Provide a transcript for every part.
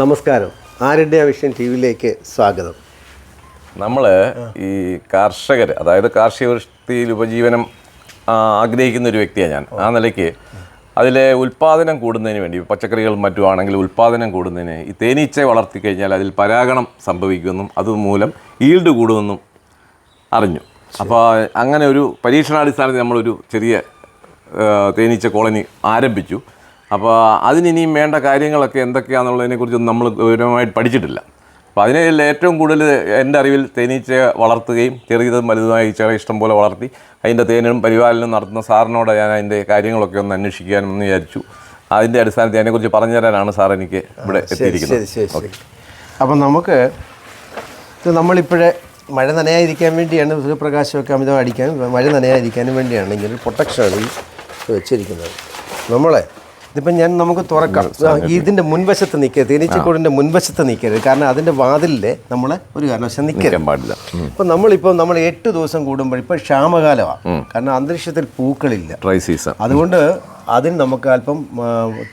നമസ്കാരം. ആരുടെ vision T വിയിലേക്ക് സ്വാഗതം. നമ്മൾ ഈ കർഷകർ അതായത് കാർഷിക വൃത്തിയിൽ ഉപജീവനം ആഗ്രഹിക്കുന്ന ഒരു വ്യക്തിയാണ് ഞാൻ. ആ നിലയ്ക്ക് അതിലെ ഉൽപ്പാദനം കൂടുന്നതിന് വേണ്ടി പച്ചക്കറികൾ മറ്റും ആണെങ്കിൽ ഉൽപ്പാദനം കൂടുന്നതിന് ഈ തേനീച്ച വളർത്തി കഴിഞ്ഞാൽ അതിൽ പരാഗണം സംഭവിക്കുമെന്നും അതുമൂലം ഈൽഡ് കൂടുമെന്നും അറിഞ്ഞു. അപ്പോൾ അങ്ങനെ ഒരു പരീക്ഷണാടിസ്ഥാനത്തിൽ നമ്മളൊരു ചെറിയ തേനീച്ച കോളനി ആരംഭിച്ചു. അപ്പോൾ അതിനിനിയും വേണ്ട കാര്യങ്ങളൊക്കെ എന്തൊക്കെയാണെന്നുള്ളതിനെക്കുറിച്ചൊന്നും നമ്മൾ ഗൗരവമായിട്ട് പഠിച്ചിട്ടില്ല. അപ്പോൾ അതിനെ ഏറ്റവും കൂടുതൽ എന്റെ അറിവിൽ തേനീച്ച വളർത്തുകയും ചെറിയതും വലുതുമായ ഈച്ചകളെ ഇഷ്ടം പോലെ വളർത്തി അതിന്റെ തേനും പരിപാലനം നടത്തുന്ന സാറിനോട് ഞാൻ അതിന്റെ കാര്യങ്ങളൊക്കെ ഒന്ന് അന്വേഷിക്കാനെന്ന് വിചാരിച്ചു. അതിന്റെ അടിസ്ഥാനത്തിൽ അതിനെക്കുറിച്ച് പറഞ്ഞു തരാനാണ് സാർ എനിക്ക് ഇവിടെ എത്തിയിരിക്കുന്നത്. ശരി അപ്പം നമുക്ക് ഇത് നമ്മളിപ്പോഴേ മഴ നനയാതിരിക്കാൻ വേണ്ടിയാണ് സൂര്യപ്രകാശമൊക്കെ അമിതം അടിക്കാനും മഴ നനയാതിരിക്കാനും വേണ്ടിയാണ് ഇങ്ങനെ പ്രൊട്ടക്ഷനാണ് ഈ വെച്ചിരിക്കുന്നത്. നമ്മളെ ഇതിപ്പം ഞാൻ നമുക്ക് തുറക്കാം. ഇതിന്റെ മുൻവശത്ത് നിൽക്കരുത് തേനീച്ചക്കൂടിന്റെ മുൻവശത്ത് നിൽക്കരുത് കാരണം അതിന്റെ വാതിലിലെ നമ്മൾ ഒരു കാരണവശാൽ നിൽക്കരുത് നിൽക്കാൻ പാടില്ല. അപ്പം ഇപ്പം നമ്മളിപ്പോൾ നമ്മൾ എട്ട് ദിവസം കൂടുമ്പോൾ ഇപ്പോൾ ക്ഷാമകാലമാണ് കാരണം അന്തരീക്ഷത്തിൽ പൂക്കളില്ല. ഡ്രൈ സീസൺ അതുകൊണ്ട് അതിന് നമുക്ക് അല്പം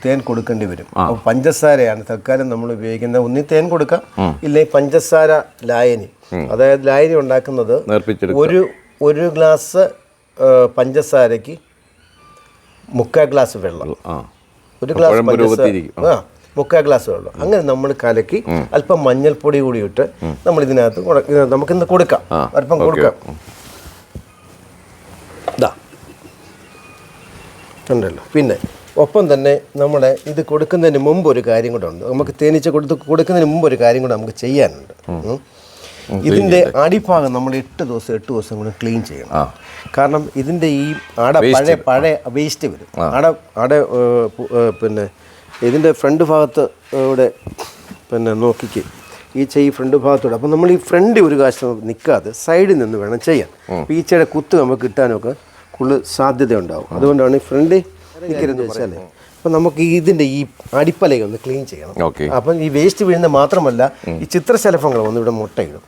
തേൻ കൊടുക്കേണ്ടി വരും. അപ്പോൾ പഞ്ചസാരയാണ് തൽക്കാലം നമ്മൾ ഉപയോഗിക്കുന്നത്. ഒന്നി തേൻ കൊടുക്കാം. ഇല്ലെങ്കിൽ പഞ്ചസാര ലായനി. അതായത് ലായനി ഉണ്ടാക്കുന്നത് ഒരു ഒരു ഗ്ലാസ് പഞ്ചസാരയ്ക്ക് മുക്കാൽ ഗ്ലാസ് വെള്ളം. ഒരു ഗ്ലാസ് പഞ്ചസാര. ആ മുക്കാൽ ഗ്ലാസ് വെള്ളം അങ്ങനെ നമ്മൾ കലക്കി അല്പം മഞ്ഞൾപ്പൊടി കൂടി ഇട്ട് നമ്മൾ ഇതിനകത്ത് നമുക്ക് ഇന്ന് കൊടുക്കാം. അല്പം കൊടുക്കാം. ഇതാ ഉണ്ടല്ലോ പിന്നെ ഒപ്പം തന്നെ നമ്മളെ ഇത് കൊടുക്കുന്നതിന് മുമ്പ് ഒരു കാര്യം കൂടെ ഉണ്ട്. നമുക്ക് തേനീച്ച കൊടുത്ത് കൊടുക്കുന്നതിന് മുമ്പ് ഒരു കാര്യം കൂടെ നമുക്ക് ചെയ്യാനുണ്ട്. ഇതിന്റെ അടിഭാഗം നമ്മൾ എട്ട് ദിവസം എട്ട് ദിവസം കൂടെ ക്ലീൻ ചെയ്യണം. കാരണം ഇതിന്റെ ഈ അട പഴയ പഴയ വേസ്റ്റ് വരും. അട ഏ, പിന്നെ ഇതിന്റെ ഫ്രണ്ട് ഭാഗത്ത് ഇവിടെ പിന്നെ നോക്കിക്ക്. ഈ ചെയ് ഫ്രണ്ട് ഭാഗത്തൂടെ. അപ്പം നമ്മൾ ഈ ഫ്രണ്ട് ഒരു കാശം നിൽക്കാതെ സൈഡിൽ നിന്ന് വേണം ചെയ്യാൻ. അപ്പോൾ ഈച്ചയുടെ കുത്ത് നമുക്ക് കിട്ടാനൊക്കെ കൂടുതൽ സാധ്യത ഉണ്ടാവും അതുകൊണ്ടാണ് ഈ ഫ്രണ്ട് നിൽക്കരുതെന്ന് വെച്ചാൽ അപ്പം നമുക്ക് ഇതിന്റെ ഈ അടിപ്പലയെ ഒന്ന് ക്ലീൻ ചെയ്യണം. ഓക്കെ അപ്പം ഈ വേസ്റ്റ് വീഴുന്ന മാത്രമല്ല ഈ ചിത്രശലഭങ്ങൾ വന്ന് ഇവിടെ മുട്ടയിടും.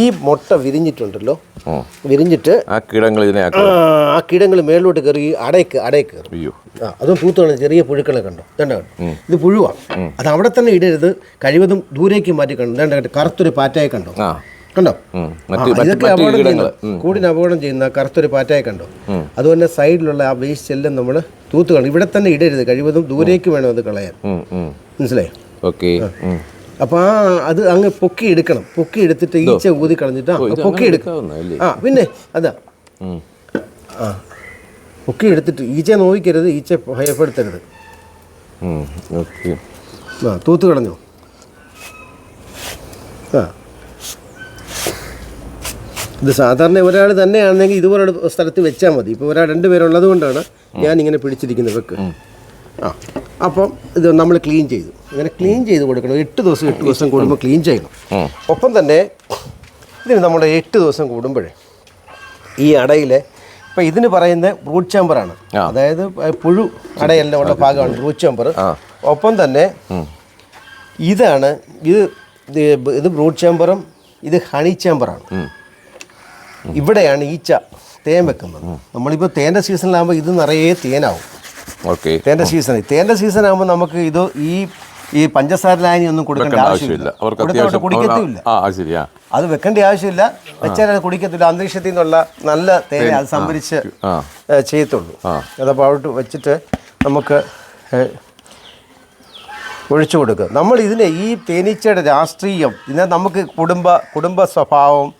ഈ മുട്ട വിരിഞ്ഞിട്ടുണ്ടല്ലോ വിരിഞ്ഞിട്ട് ആ കീടങ്ങൾ ഇതിനെ ആ, കീടങ്ങൾ മേളിലോട്ട് കയറി അടയ്ക്ക് അടയ്ക്ക് കയറും. അതും പൂത്തുകൾ ചെറിയ പുഴുക്കളെ കണ്ടോ? ഇതണ്ട കണ്ടോ? ഇത് പുഴുവാണ് അത് അവിടെ തന്നെ ഇടരുത് കഴിവതും ദൂരേക്ക് മാറ്റി കണ്ടു ഇതണ്ട കണ്ടോ? കറുത്തൊരു പാറ്റയെ കണ്ടോ? കണ്ടോ? ഇതൊക്കെ അപകടം ചെയ്യുന്നത് ചെയ്യുന്ന കൂടിന് അപകടം ചെയ്യുന്ന കറുത്തൊരു പാറ്റയെ കണ്ടോ? അതുപോലെ സൈഡിലുള്ള ആ വേസ്റ്റ് എല്ലാം നമ്മൾ തൂത്ത് കളയും. ഇവിടെ തന്നെ ഇടരുത്. കഴിവതും ദൂരേക്ക് വേണം അത് കളയാൻ. മനസ്സിലായോ? ഓക്കെ. അപ്പൊ ആ അത് അങ്ങ് പൊക്കി എടുക്കണം. പൊക്കി എടുത്തിട്ട് ഈച്ച ഊതി കളഞ്ഞിട്ട് പൊക്കി എടുക്കണം ആ പിന്നെ അതാ. ആ. പൊക്കി എടുത്തിട്ട് ഈച്ച നോവിക്കരുത്. ഈച്ച ഭയപ്പെടുത്തരുത്. ആ തൂത്ത് കളഞ്ഞോ? ആ. ഇത് സാധാരണ ഒരാൾ തന്നെയാണെങ്കിൽ ഇതുപോലെ സ്ഥലത്ത് വെച്ചാൽ മതി. ഇപ്പോൾ ഒരാൾ രണ്ട് പേരുള്ളത് കൊണ്ടാണ് ഞാൻ ഇങ്ങനെ പിടിച്ചിരിക്കുന്നത് വെക്ക്. ആ. അപ്പം ഇത് നമ്മൾ ക്ലീൻ ചെയ്തു. ഇങ്ങനെ ക്ലീൻ ചെയ്ത് കൊടുക്കണം. എട്ട് ദിവസം എട്ട് ദിവസം കൂടുമ്പോൾ ക്ലീൻ ചെയ്യണം. ഒപ്പം തന്നെ ഇതിന് നമ്മൾ എട്ട് ദിവസം കൂടുമ്പോഴേ ഈ അടയിലെ ഇപ്പം ഇതിന് പറയുന്ന റൂട്ട് ചാമ്പറാണ് അതായത് പുഴു അടയെല്ലാം ഉള്ള ഭാഗമാണ് റൂട്ട് ചാമ്പർ ഒപ്പം തന്നെ ഇതാണ് ഇത് ഇത് ഇത് ബ്രൂട്ട് ചേമ്പറും ഇത് ഹണി ചേമ്പറാണ് ഇവിടെയാണ് ഈച്ച തേൻ വെക്കുന്നത്. നമ്മളിപ്പോൾ തേന്റെ സീസണിലാകുമ്പോൾ ഇത് നിറയെ തേനാവും. ഓക്കെ. തേന്റെ സീസൺ. തേന്റെ സീസൺ ആകുമ്പോൾ നമുക്ക് ഇത് ഈ ഈ പഞ്ചസാര ലായനി ഒന്നും കൊടുക്കേണ്ട ആവശ്യമില്ല. കുടിക്കത്തില്ല. അത് വെക്കേണ്ട ആവശ്യമില്ല. വെച്ചാൽ അത് കുടിക്കത്തില്ല. അന്തരീക്ഷത്തിൽ നിന്നുള്ള നല്ല തേന അത് സംഭരിച്ച് ചെയ്യത്തുള്ളൂ. അതപ്പോൾ അവിടെ വെച്ചിട്ട് നമുക്ക് ഒഴിച്ചു കൊടുക്കുക നമ്മൾ ഇതിനെ ഈ തേനീച്ചയുടെ രാഷ്ട്രീയം ഇതിനെ നമുക്ക് കുടുംബ കുടുംബ സ്വഭാവം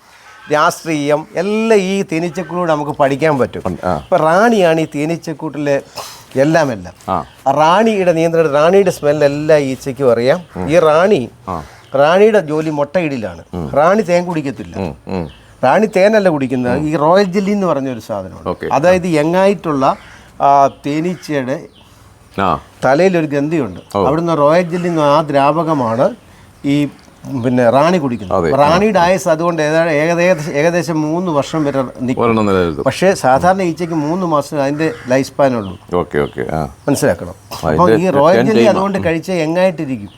രാഷ്ട്രീയം എല്ലാം ഈ തേനീച്ചക്കൂട് നമുക്ക് പഠിക്കാൻ പറ്റും. ഇപ്പം റാണിയാണ് ഈ തേനീച്ചക്കൂട്ടിലെ എല്ലാം എല്ലാം. റാണിയുടെ നിയന്ത്രണം റാണിയുടെ സ്മെല്ലെല്ലാം ഈച്ചയ്ക്കും അറിയാം. ഈ റാണി റാണിയുടെ ജോലി മുട്ടയിടിലാണ്. റാണി തേൻ കുടിക്കത്തില്ല. റാണി തേനല്ല കുടിക്കുന്നത്. ഈ റോയൽ ജെല്ലി എന്ന് പറഞ്ഞ ഒരു സാധനമാണ് അതായത് യങ്ങായിട്ടുള്ള ആ, തേനീച്ചയുടെ ആ. തലയിലൊരു ഗന്ധിയുണ്ട്. അവിടുന്ന് റോയൽ ജെല്ലി എന്ന ആ ദ്രാവകമാണ് ഈ പിന്നെ റാണി കുടിക്കുന്നത് റാണി റാണിയുടെ ആയുസ് അതുകൊണ്ട് ഏകദേശം ഏകദേശം മൂന്ന് വർഷം വരെ നിൽക്കും. പക്ഷേ സാധാരണ ഈച്ചയ്ക്ക് മൂന്ന് മാസം അതിന്റെ ലൈഫ് സ്പാൻ ഉള്ളൂ മനസ്സിലാക്കണം. അപ്പോൾ ഈ റോയൽ ജെല്ലി അതുകൊണ്ട് കഴിച്ച എങ്ങായിട്ടിരിക്കും.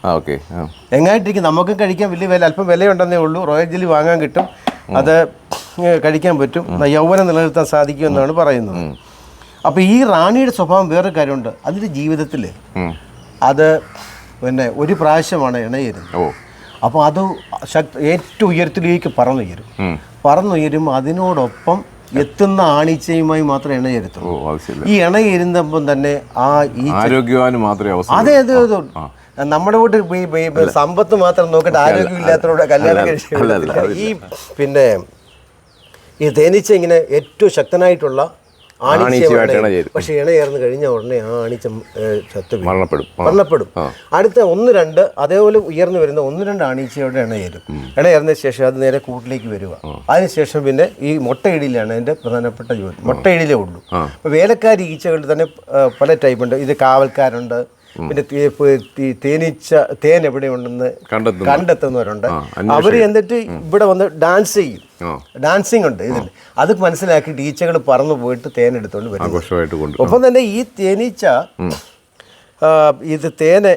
എങ്ങായിട്ടിരിക്കും. നമുക്കും കഴിക്കാൻ വലിയ വില അല്പം വിലയുണ്ടെന്നേ ഉള്ളൂ. റോയൽ ജെല്ലി വാങ്ങാൻ കിട്ടും. അത് കഴിക്കാൻ പറ്റും. യൗവനം നിലനിർത്താൻ സാധിക്കുമെന്നാണ് പറയുന്നത്. അപ്പോൾ ഈ റാണിയുടെ സ്വഭാവം വേറൊരു കാര്യമുണ്ട്. അതിന്റെ ജീവിതത്തിൽ അത് പിന്നെ ഒരു പ്രാവശ്യമാണ് ഇണയിരുന്നത് അപ്പോൾ അത് ശക്തി ഏറ്റവും ഉയരത്തിലേക്ക് പറന്നുയരും. പറന്നുയരും അതിനോടൊപ്പം എത്തുന്ന ആണീച്ചയുമായി മാത്രമേ എണ്ണ ചേരുത്തുള്ളൂ. ഈ ഇണയിരുന്നപ്പം തന്നെ ആ ഈ ആരോഗ്യവാന് മാത്രമേ അതെ അതെ അതെ. നമ്മുടെ വീട്ടിൽ സമ്പത്ത് മാത്രം നോക്കിയിട്ട് ആരോഗ്യമില്ലാത്തവരുടെ കല്യാണം കഴിച്ചു ഈ പിന്നെ ഈ തേനീച്ച ഇങ്ങനെ ഏറ്റവും ശക്തനായിട്ടുള്ള ആണീച്ചയുമായിട്ട് ഇണ പക്ഷേ പക്ഷെ ഇണയേർന്ന് കഴിഞ്ഞ ഉടനെ ആ ആണിച്ച ചത്തു മരണപ്പെടും. മരണപ്പെടും. അടുത്ത ഒന്ന് രണ്ട് അതേപോലെ ഉയർന്നു വരുന്ന ഒന്ന് രണ്ട് ആണീച്ചയോടെ ഇണയേരും ഇണയേർന്ന ശേഷം അത് നേരെ കൂട്ടിലേക്ക് വരിക. അതിനുശേഷം പിന്നെ ഈ മുട്ടയിടിയിലാണ് അതിന്റെ പ്രധാനപ്പെട്ട ജോലി. മുട്ടയിടിയിലേ ഉള്ളൂ. അപ്പോൾ വേലക്കാരി ഈച്ചകളിൽ തന്നെ പല ടൈപ്പുണ്ട് ഇത് കാവൽക്കാരുണ്ട് പിന്നെ തേനീച്ച തേൻ എവിടെയുണ്ടെന്ന് കണ്ടെത്തുന്നു. കണ്ടെത്തുന്നവരുണ്ട്. അവർ എന്നിട്ട് ഇവിടെ വന്ന് ഡാൻസ് ചെയ്യും. ഡാൻസിങ് ഉണ്ട് ഇതിൽ അത് മനസ്സിലാക്കി ടീച്ചകൾ പറന്നു പോയിട്ട് തേൻ എടുത്തുകൊണ്ട് വരും. ഒപ്പം തന്നെ ഈ തേനീച്ച ഇത് തേനെ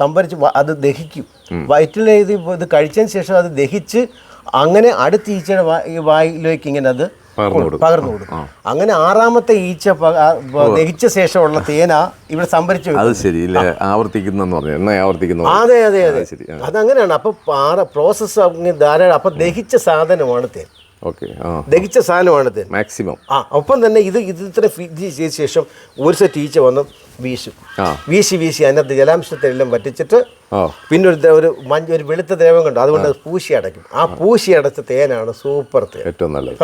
സംഭരിച്ച് അത് ദഹിക്കും. വയറ്റിലെ ഇത് ഇത് കഴിച്ചതിന് ശേഷം അത് ദഹിച്ച് അങ്ങനെ അടുത്ത ഈച്ചയുടെ വായിലേക്ക് ഇങ്ങനെ അത് പകർന്നു കൊടുക്കും. അങ്ങനെ ആറാമത്തെ ഈച്ച ദഹിച്ച ശേഷമുള്ള തേന ഇവിടെ സംഭരിച്ചു. അത് ശരി. ആവർത്തിക്കുന്ന ആവർത്തിക്കുന്നെന്ന് പറഞ്ഞു. എണ്ണ ആവർത്തിക്കുന്നു അതെ അതെ അതെ. അതങ്ങനെയാണ്. അപ്പൊ പ്രോസസ് പ്രോസസ്സ് ധാരാളം. അപ്പൊ ദഹിച്ച സാധനമാണ് തേൻ. ദഹിച്ച സാധനമാണ് തേൻ. മാക്സിമം ആ ഒപ്പം തന്നെ ഇത് ഇത് ഇത്ര ഫിജി ചെയ്ത ശേഷം ഒരു സെറ്റ് ഈച്ച വന്ന്. വീശും. വീശി വീശി അതിനകത്ത് ജലാംശത്തെ എല്ലാം വറ്റിച്ചിട്ട് പിന്നെ ഒരു ഒരു മഞ്ഞ ഒരു വെളുത്ത ദ്രവം കണ്ടു? അതുകൊണ്ട് അത് പൂശി അടയ്ക്കും. ആ പൂശി അടച്ച തേനാണ് സൂപ്പർ തേൻ. ഏറ്റവും നല്ലത്.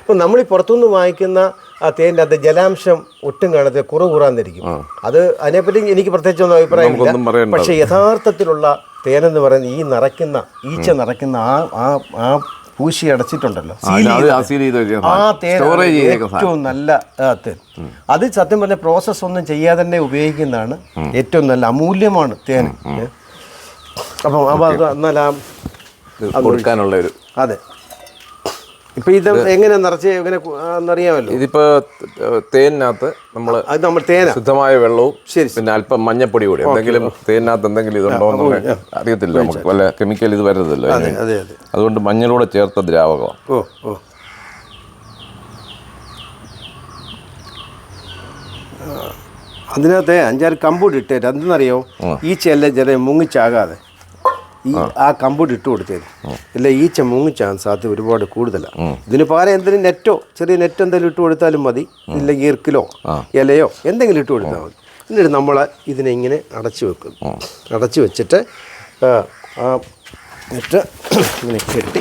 അപ്പം നമ്മൾ ഈ പുറത്തുനിന്ന് വാങ്ങിക്കുന്ന ആ തേന്റെ അത് ജലാംശം ഒട്ടും കാണാതെ കുറവ് കൂറാന്നിരിക്കും. അത് അതിനെപ്പറ്റി എനിക്ക് പ്രത്യേകിച്ച് ഒന്നും നമുക്കൊന്നും അഭിപ്രായമില്ല. പക്ഷേ യഥാർത്ഥത്തിലുള്ള തേനെന്ന് പറയുന്നത് ഈ നിറയ്ക്കുന്ന ഈച്ച നിറയ്ക്കുന്ന ആ ആ പൂശി അടച്ചിട്ടുണ്ടല്ലോ. ആ. ഏറ്റവും നല്ല തേൻ. അത് സത്യം പറഞ്ഞ പ്രോസസ്സ് ഒന്നും ചെയ്യാതെ തന്നെ ഉപയോഗിക്കുന്നതാണ് ഏറ്റവും നല്ല അമൂല്യമാണ് തേൻ. അപ്പം അപ്പം അത് എന്നാൽ കൊടുക്കാനുള്ള ഒരു അതെ. ഇപ്പൊ ഇത് എങ്ങനെ നിറച്ച് എങ്ങനെ അറിയാമല്ലോ എന്നറിയാമല്ലോ. ഇതിപ്പോ തേനിനകത്ത് നമ്മൾ അത് നമ്മൾ തേന. ശുദ്ധമായ വെള്ളവും ശരി. പിന്നെ അല്പം മഞ്ഞപ്പൊടി കൂടി. എന്തെങ്കിലും തേനിനകത്ത് എന്തെങ്കിലും ഇതുണ്ടോ എന്ന് അറിയത്തില്ല നമുക്ക്. വല്ല കെമിക്കൽ ഇത് വരുന്നതല്ലോ അതെ അതെ അതുകൊണ്ട് മഞ്ഞളൂടെ ചേർത്ത ദ്രാവകമാണ്. ഓ അതിനകത്ത് അഞ്ചാറ് കമ്പൂട്ട് ഇട്ടേറ്റ് എന്തെന്നറിയോ ഈ എല്ലാം ചില മുങ്ങിച്ചാകാതെ. ഈ ആ. കമ്പൂട്ട് ഇട്ട് കൊടുത്തേര്. ഇല്ല ഈച്ച മുങ്ങിച്ചാൻ സാധ്യത ഒരുപാട് കൂടുതലാണ് ഇതിന് പകരം എന്തെങ്കിലും നെറ്റോ ചെറിയ നെറ്റ് എന്തെങ്കിലും ഇട്ട് കൊടുത്താലും മതി. ഇല്ലെങ്കിൽ ഇർക്കിലോ ഇലയോ എന്തെങ്കിലും ഇട്ട് കൊടുത്താൽ മതി. എന്നിട്ട് നമ്മൾ ഇതിനെ ഇങ്ങനെ അടച്ചു വെക്കും. അടച്ചു വെച്ചിട്ട് ആ, ആ നെറ്റ് ഇങ്ങനെ കെട്ടി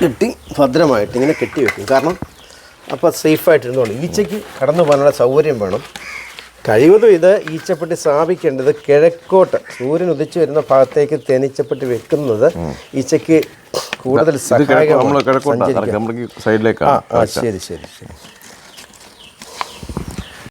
കെട്ടി ഭദ്രമായിട്ട് ഇങ്ങനെ കെട്ടി വെക്കും. കാരണം അപ്പോൾ സേഫായിട്ടിരുന്നോളൂ ഈച്ചയ്ക്ക് കടന്നു പോകാനുള്ള സൗകര്യം വേണം. കഴിവതും ഇത് ഈച്ചപ്പെട്ടി സ്ഥാപിക്കേണ്ടത് കിഴക്കോട്ട്. സൂര്യൻ ഉദിച്ചു വരുന്ന ഭാഗത്തേക്ക് തേനീച്ചപ്പെട്ടി വെക്കുന്നത് ഈച്ചയ്ക്ക് കൂടുതൽ സഹായകമാണ് ആ ശരി ശരി ശരി.